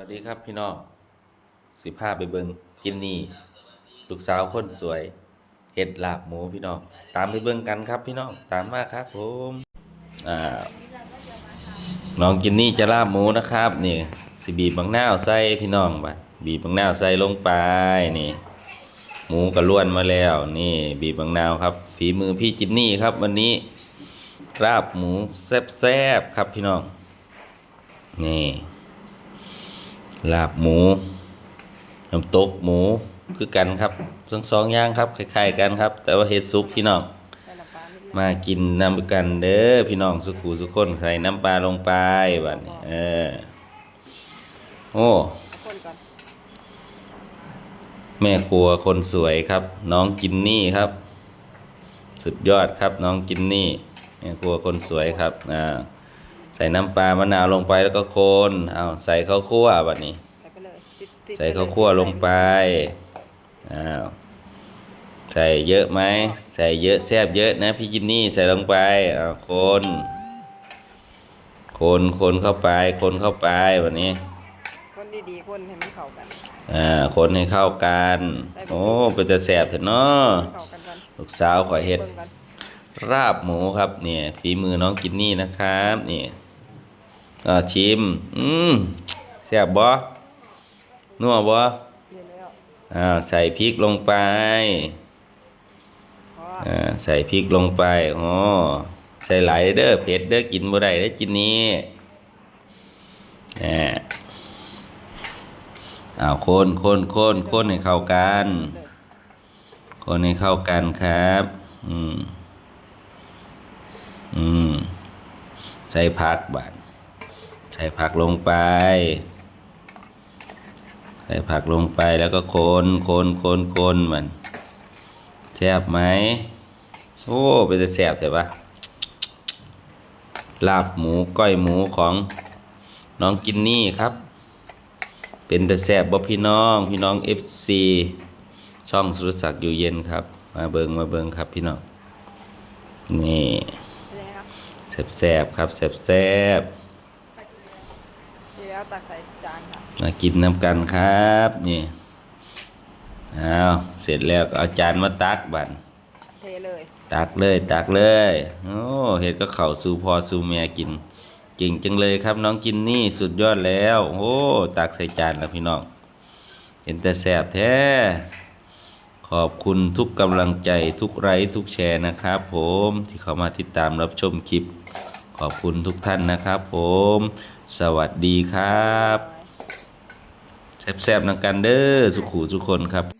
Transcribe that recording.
สวัสดีครับพี่น้องสิพาไปเบิงกินนี่ลูกสาวคนสวยเห็ดลาบหมูพี่น้องตามไปเบิงกันครับพี่น้องตามมาครับผมอ่าน้องกินนี่จะลาบหมูนะครับนี่สิบีบบางหน้าวใส่พี่น้องบัดบีบบางหน้าวใส่ลงไปนี่ หมูกระล้วนมาแล้ว นี่ บีบบางนาวครับ ฝีมือพี่จินนี่ครับ วันนี้ลาบหมูแซ่บๆครับพี่น้องนี่ ลาบหมูน้ำตกหมูคือกันครับทั้งสองอย่างครับคล้ายๆกันครับ แต่ว่าเฮ็ดซุปพี่น้องมากินน้ำกันเด้อพี่น้องสุขูสุกคนใส่น้ำปลาลงไปบัดนี้เออโอ้คนก่อนแม่ครัวคนสวยครับ น้องกินนี่ครับ สุดยอดครับน้องกินนี่แม่ครัวคนสวยครับอ่า ใส่น้ำปลามะนาวลงไปแล้วก็คนเอาใส่ข้าวคั่วบัดนี้ ใส่ไปเลยติดติดใส่ข้าวคั่วลงไปอ้าวใส่เยอะไหมใส่เยอะแซ่บเยอะนะพี่จินนี่ใส่ลงไปอ้าวคน คนคนเข้าไป คนเข้าไปวันนี้คนดีๆคนให้มันเข้ากันอ่าคนให้เข้ากัน โอ้เป็นแต่แซ่บเถอะเนาะเข้ากันก่อนลูกสาวขอยเฮ็ดเบิ่งกัน ราบหมูครับเนี่ยฝีมือน้องกินนี่นะครับนี่ อ่าชิม อืมแซ่บบ่นัวบ่อ่าใส่พริกลงไปอ่าใส่พริกลงไปอ๋อใส่หลายเด้อเผ็ดเด้อกินบ่ได้เด้อกินนี้อ่าอ้าวคนคนคนคนให้เข้ากัน คนให้เข้ากันครับ อืม อืม ใส่ผักบาดใส่ผักลงไป ใส่ผักลงไปแล้วก็คนคนคนคนมันแซ่บไหมโอ้เป็นจะแซ่บแต่ปะลาบหมูก้อยหมูของน้องกินนี่ครับ เป็นแต่แซ่บบ่พี่น้องพี่น้อง FC ช่องสุรศักดิ์อยู่เย็นครับ มาเบิงมาเบิงครับพี่น้องนี่เป็นไงครับแซ่บครับแซ่บแล้ว ตักใส่จานค่ะๆมากินน้ำกันครับ นี่เอาเสร็จแล้วก็เอาจานมาตักบันเทเลย ตักเลยตักเลยโอ้เห็ดก็เข่าสู่พอสู่แม่กิน เก่งจังเลยครับ น้องกินนี่สุดยอดแล้ว โอ้ตักใส่จานแล้วพี่น้องเห็นแต่แซ่บแท้ขอบคุณทุกกำลังใจทุกไลค์ทุกแชร์นะครับผมที่เข้ามาติดตามรับชมคลิป ขอบคุณทุกท่านนะครับผม สวัสดีครับแซ่บๆนังกันเด้อสุขูทุกคนครับ